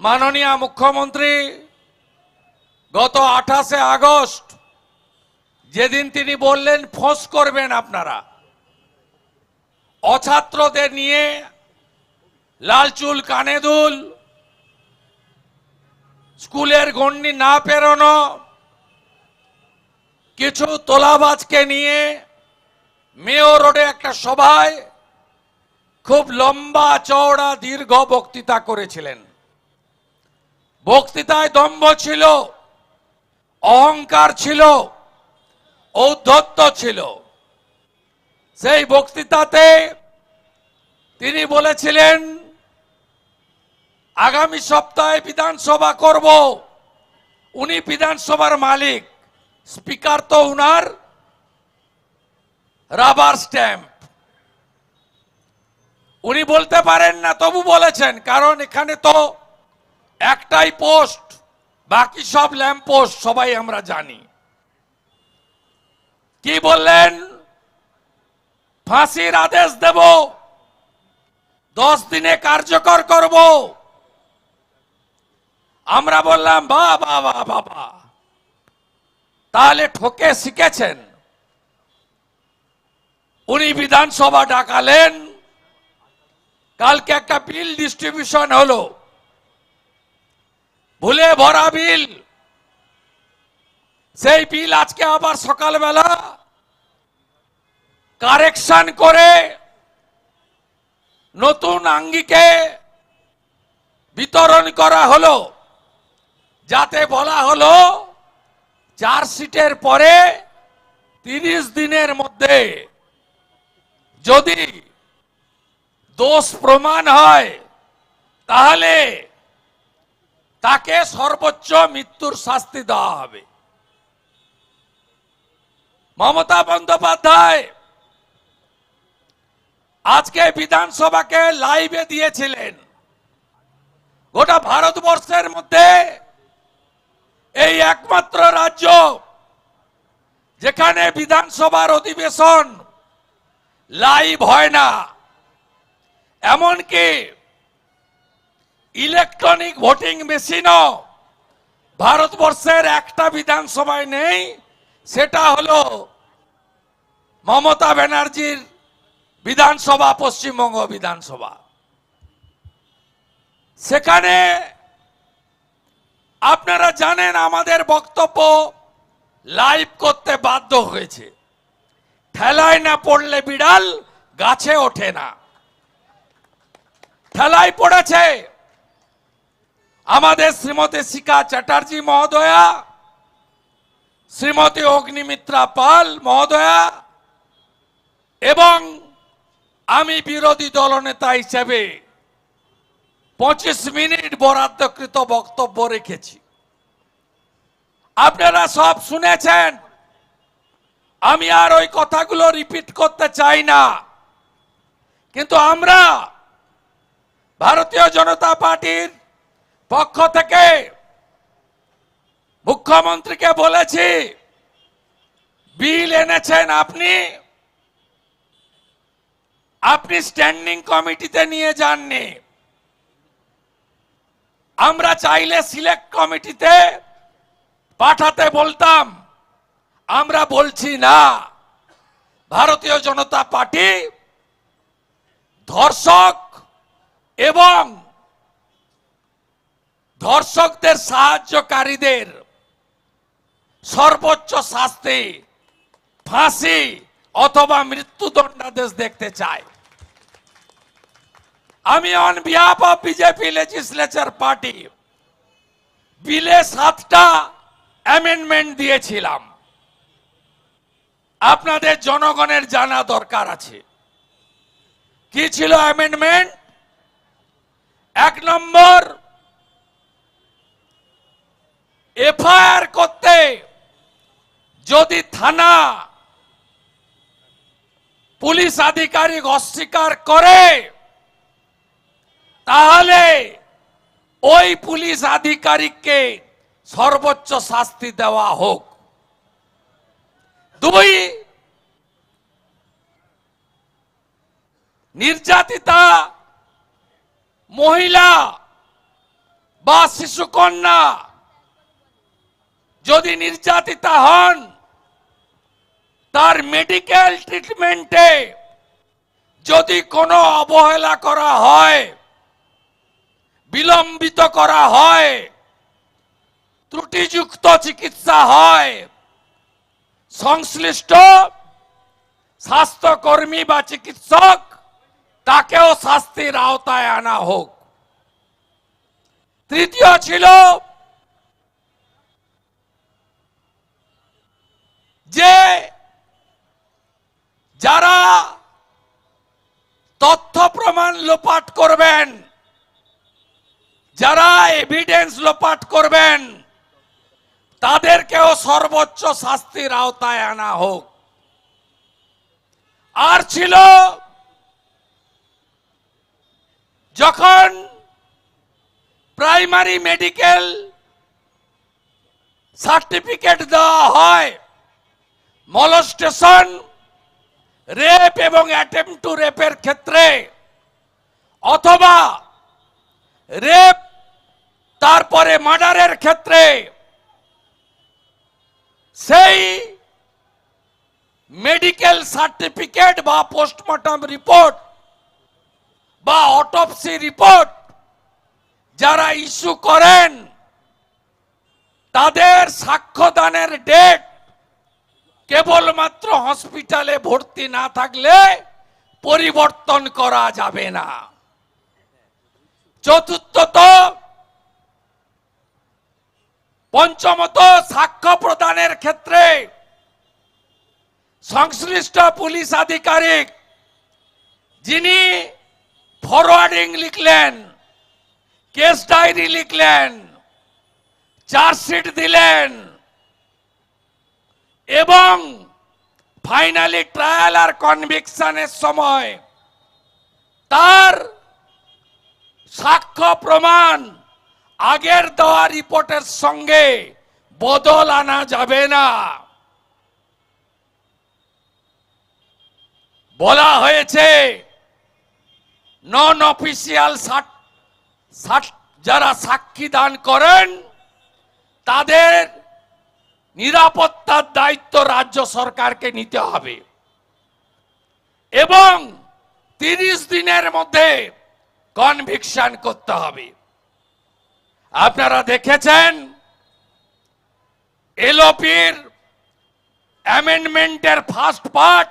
মাননীয় মুখ্যমন্ত্রী, গত আঠাশে আগস্ট যেদিন তিনি বললেন, ফোঁস করবেন আপনারা। অছাত্রদের নিয়ে লালচুল কানে দুল, স্কুলের গণ্ডি না পেরোনো, কিছু তোলাবাজকে নিয়ে মেয়র রোডে একটা সভায় খুব লম্বা চওড়া দীর্ঘ বক্তৃতা করেছিলেন। বক্তৃতায় দম্ভ ছিল, অহংকার ছিল, ঔদ্ধত্য ছিল। সেই বক্তৃতাতে তিনি বলেছিলেন, আগামী সপ্তাহে বিধানসভা করব। উনি বিধানসভার মালিক, স্পিকার তো উনার, রাবার স্ট্যাম্প। উনি বলতে পারেন না, তবু বলেছেন, কারণ এখানে তো একটাই পোস্ট, বাকি সব ল্যাম্প পোস্ট, সবাই আমরা জানি। কি বললেন? ফাঁসির আদেশ দেব, দশ দিনে কার্যকর করব। আমরা বললাম, বা বা বা বাবা তাহলে ঠকে শিখেছেন। উনি বিধানসভা ডাকালেন। কালকে একটা বিল ডিস্ট্রিবিউশন হলো। ভুলে ভরা বিল। সেই বিল আজকে আবার সকালবেলা কারেকশন করে নতুন আঙ্গিকে বিতরণ করা হলো। যাতে বলা হলো চার্জশিটের পরে তিরিশ দিনের মধ্যে যদি দোষ প্রমাণ হয়, তাহলে তাকে সর্বোচ্চ মৃত্যুর শাস্তি দেওয়া হবে। মমতা বন্দ্যোপাধ্যায় আজকে বিধানসভাকে লাইভে দিয়েছিলেন। গোটা ভারতবর্ষের মধ্যে এই একমাত্র রাজ্য যেখানে বিধানসভার অধিবেশন লাইভ হয় না। এমনকি ইলেকট্রনিক ভোটিং মেশিনও ভারতবর্ষের একটা বিধানসভায় নেই, সেটা হলো মমতা ব্যানার্জির বিধানসভা, পশ্চিমবঙ্গ বিধানসভা। সেখানে আপনারা জানেন আমাদের বক্তব্য লাইভ করতে বাধ্য হয়েছে। ঠেলায় না পড়লে বিড়াল গাছে ওঠে না। ঠেলায় পড়েছে আমাদের শ্রীমতী শিখা চ্যাটার্জি মহোদয়া, শ্রীমতী অগ্নিমিত্রা পাল মহোদয়া এবং আমি বিরোধী দলনেতা হিসেবে পঁচিশ মিনিট বরাদ্দকৃত বক্তব্য রেখেছি। আপনারা সব শুনেছেন, আমি আর ওই কথাগুলো রিপিট করতে চাই না। কিন্তু আমরা ভারতীয় জনতা পার্টির পক্ষ থেকে মুখ্যমন্ত্রীকে বলেছি, বিল এনেছেন আপনি আপনি স্ট্যান্ডিং কমিটিতে নিয়ে যাননি। আমরা চাইলে সিলেক্ট কমিটিতে পাঠাতে বলতাম, আমরা বলছি না। ভারতীয় জনতা পার্টি ধর্ষক এবং ধর্ষকদের সাহায্যকারীদের সর্বোচ্চ শাস্তি ফাঁসি অথবা মৃত্যুদণ্ডাদেশ দেখতে চাই। আমি on behalf of BJP legislature party বিলে সাতটা অ্যামেন্ডমেন্ট দিয়েছিলাম। আপনাদের জনগণের জানা দরকার আছে। কি ছিল অ্যামেন্ডমেন্ট এক নম্বর এফআইআর করতে যদি থানা। পুলিশ আধিকারিক অস্বীকার করে। তাহলে ওই পুলিশ আধিকারিককে সর্বোচ্চ শাস্তি দেওয়া হোক। দুই, নির্যাতিতা মহিলা বা শিশুকন্যা যদি নির্যাতিতা হন তার মেডিকেল ট্রিটমেন্টে যদি কোনো অবহেলা করা হয়, বিলম্বিত করা হয়, ত্রুটিযুক্ত চিকিৎসা হয়, সংশ্লিষ্ট স্বাস্থ্যকর্মী বা চিকিৎসক তাকেও শাস্তির আওতায় আনা হোক। তৃতীয় ছিল যে যারা তথ্য প্রমাণ লোপাট করবেন। যারা এভিডেন্স লোপাট করবেন, তাদেরকেও সর্বোচ্চ শাস্তির আওতায় আনা হোক। আর ছিল, যখন প্রাইমারি মেডিকেল সার্টিফিকেট দেওয়া হয়, মলস্টেশন, রেপ এবং অ্যাটেম্প টু রেপের ক্ষেত্রে অথবা রেপ, তারপরে মার্ডারের ক্ষেত্রে সেই মেডিকেল সার্টিফিকেট বা পোস্টমর্টম রিপোর্ট বা অটোপসি রিপোর্ট যারা ইস্যু করেন, তাদের সাক্ষ্যদানের ডেট কেবলমাত্র হসপিটালে ভর্তি না থাকলে পরিবর্তন করা যাবে না। চতুর্থত পঞ্চমত সাক্ষ্য প্রদানের ক্ষেত্রে সংশ্লিষ্ট পুলিশ আধিকারিক যিনি ফরওয়ার্ডিং লিখলেন কেস ডায়েরি লিখলেন চার্জশিট দিলেন, এবং ফাইনালি ট্রায়াল আর কনভিকশনের সময় তার সাক্ষ্য প্রমাণ আগের দেওয়া রিপোর্টের সঙ্গে বদল আনা যাবে না। বলা হয়েছে নন অফিসিয়াল যারা সাক্ষী দান করেন, তাদের নিরাপত্তার দায়িত্ব রাজ্য সরকারকে নিতে হবে। এবং তিরিশ দিনের মধ্যে কনভিকশন করতে হবে। আপনারা দেখেছেন, এলওপির অ্যামেন্ডমেন্টের ফার্স্ট পার্ট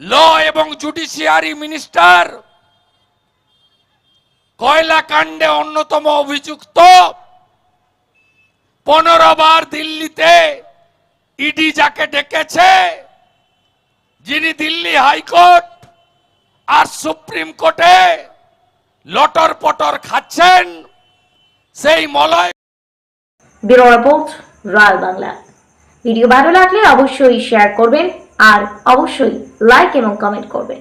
ল এবং জুডিশিয়ারি মিনিস্টার কয়লা কাণ্ডে অন্যতম অভিযুক্ত, পনেরো বার দিল্লিতে ইডি যাকে ডেকেছে, যিনি দিল্লি হাইকোর্ট সুপ্রিম কোর্টে লটর পটর খাচ্ছেন সেই Malay report, royal Bangla. Video ভালো লাগলে অবশ্যই শেয়ার করবেন আর অবশ্যই লাইক এবং কমেন্ট করবেন।